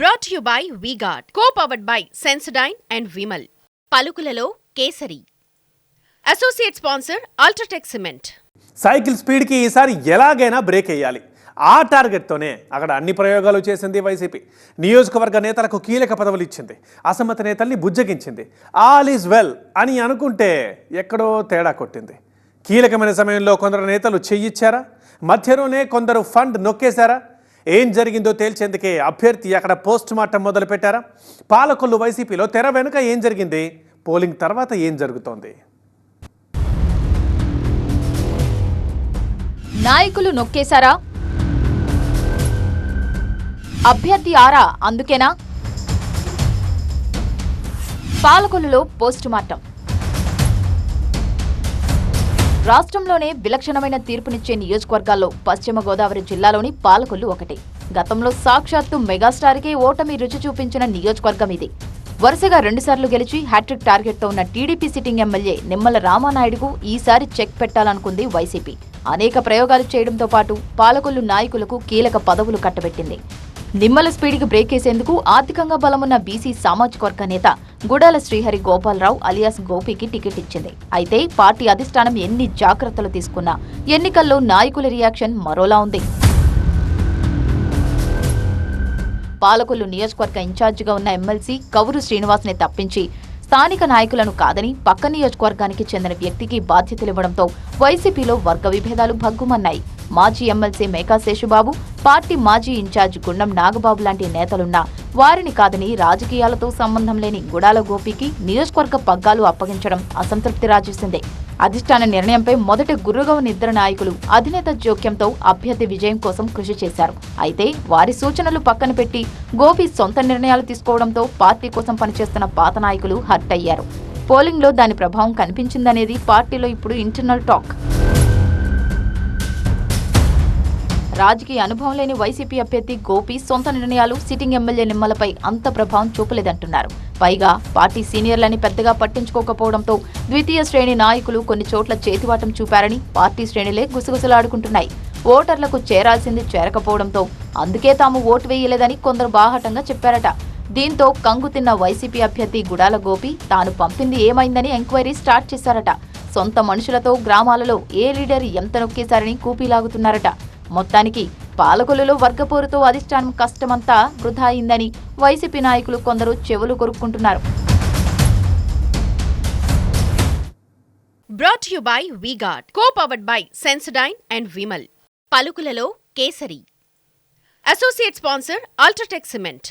Brought you by V Guard co powered by Sensodyne and Vimal పలుకులలో Kesari. Associate sponsor UltraTech cement cycle స్పీడ్కి ఈసారి ఎలాగైనా break వేయాలి. ఆ టార్గెట్తోనే అక్కడ అన్ని ప్రయోగాలు చేసింది వైసీపీ. నియోజకవర్గ నేతలకు కీలక పదవులు ఇచ్చింది. అసమ్మత నేతల్ని బుజ్జగించింది. ఆల్ ఈజ్ వెల్ అని అనుకుంటే ఎక్కడో తేడా కొట్టింది. కీలకమైన సమయంలో కొందరు నేతలు చెయ్యిచ్చారా? మధ్యలోనే కొందరు ఫండ్ నొక్కేశారా? ఏం జరిగిందో తేల్చేందుకే అభ్యర్థి అక్కడ పోస్ట్ మార్టం మొదలుపెట్టారా? పాలకొల్లు వైసీపీలో తెర వెనుక ఏం జరిగింది? పోలింగ్ తర్వాత ఏం జరుగుతోంది? నాయకులు నొక్కేశారా? అభ్యర్థి ఆరా అందుకేనా? పాలకొల్లులో పోస్ట్ మార్టం. రాష్ట్రంలోనే విలక్షణమైన తీర్పునిచ్చే నియోజకవర్గాల్లో పశ్చిమ గోదావరి జిల్లాలోని పాలకొల్లు ఒకటి. గతంలో సాక్షాత్తు మెగాస్టార్కే ఓటమి రుచి చూపించిన నియోజకవర్గం ఇది. వరుసగా రెండుసార్లు గెలిచి హ్యాట్రిక్ టార్గెట్తో ఉన్న టీడీపీ సిట్టింగ్ ఎమ్మెల్యే నిమ్మల రామానాయుడుకు ఈసారి చెక్ పెట్టాలనుకుంది వైసీపీ. అనేక ప్రయోగాలు చేయడంతో పాటు పాలకొల్లు నాయకులకు కీలక పదవులు కట్టబెట్టింది. నిమ్మల స్పీడ్కి బ్రేక్ వేసేందుకు ఆర్థికంగా బలమున్న బీసీ సామాజిక వర్గ నేత గుడాల శ్రీహరి గోపాలరావు అలియాస్ గోపికి టికెట్ ఇచ్చింది. అయితే పార్టీ అధిష్టానం ఎన్ని జాగ్రత్తలు తీసుకున్నా ఎన్నికల్లో నాయకుల రియాక్షన్ మరోలా ఉంది. పాలకొల్లు నియోజకవర్గ ఇన్ఛార్జిగా ఉన్న ఎమ్మెల్సీ కవురు శ్రీనివాస్ని తప్పించి స్థానిక నాయకులను కాదని పక్క నియోజకవర్గానికి చెందిన వ్యక్తికి బాధ్యతలివ్వడంతో వైసీపీలో వర్గ విభేదాలు భగ్గుమన్నాయి. మాజీ ఎమ్మెల్సీ మేకా శేషుబాబు పార్టీ మాజీ ఇన్ఛార్జ్ గుండం నాగబాబు లాంటి నేతలున్నా వారిని కాదని రాజకీయాలతో సంబంధం లేని గుడాల గోపికి నియోజకవర్గ పగ్గాలు అప్పగించడం అసంతృప్తి రాజేసిందే. అధిష్టాన నిర్ణయంపై మొదట గుర్రుగా నిద్ర ఇద్దరు నాయకులు అధినేత జోక్యంతో అభ్యర్థి విజయం కోసం కృషి చేశారు. అయితే వారి సూచనలు పక్కన పెట్టి గోపి సొంత నిర్ణయాలు తీసుకోవడంతో పార్టీ కోసం పనిచేస్తున్న పాత నాయకులు హర్ట్ అయ్యారు. పోలింగ్లో దాని ప్రభావం కనిపించిందనేది పార్టీలో ఇప్పుడు ఇంటర్నల్ టాక్. రాజకీయ అనుభవం లేని వైసీపీ అభ్యర్థి గోపి సొంత నిర్ణయాలు సిట్టింగ్ ఎమ్మెల్యే నిమ్మలపై అంత ప్రభావం చూపలేదంటున్నారు. పైగా పార్టీ సీనియర్లని పెద్దగా పట్టించుకోకపోవడంతో ద్వితీయ శ్రేణి నాయకులు కొన్ని చోట్ల చేతివాటం చూపారని పార్టీ శ్రేణులే గుసగుసలాడుకుంటున్నాయి. ఓటర్లకు చేరాల్సింది చేరకపోవడంతో అందుకే తాము ఓటు వేయలేదని కొందరు బాహటంగా చెప్పారట. దీంతో కంగు తిన్న వైసీపీ అభ్యర్థి గుడాల గోపి తాను పంపింది ఏమైందని ఎంక్వైరీ స్టార్ట్ చేశారట. సొంత మనుషులతో గ్రామాలలో ఏ లీడర్ ఎంత నొక్కేశారని కూపీలాగుతున్నారట మొత్తానికి పాలకులలో వర్గపోరుతో అధిష్టానం కష్టమంతా వృధా అయిందని వైసీపీ నాయకులు కొందరు చెవులు కొరుక్కుంటున్నారు. Brought you by V Guard co powered by Sensodyne and Vimal పలుకులలో Kesari associate sponsor UltraTech cement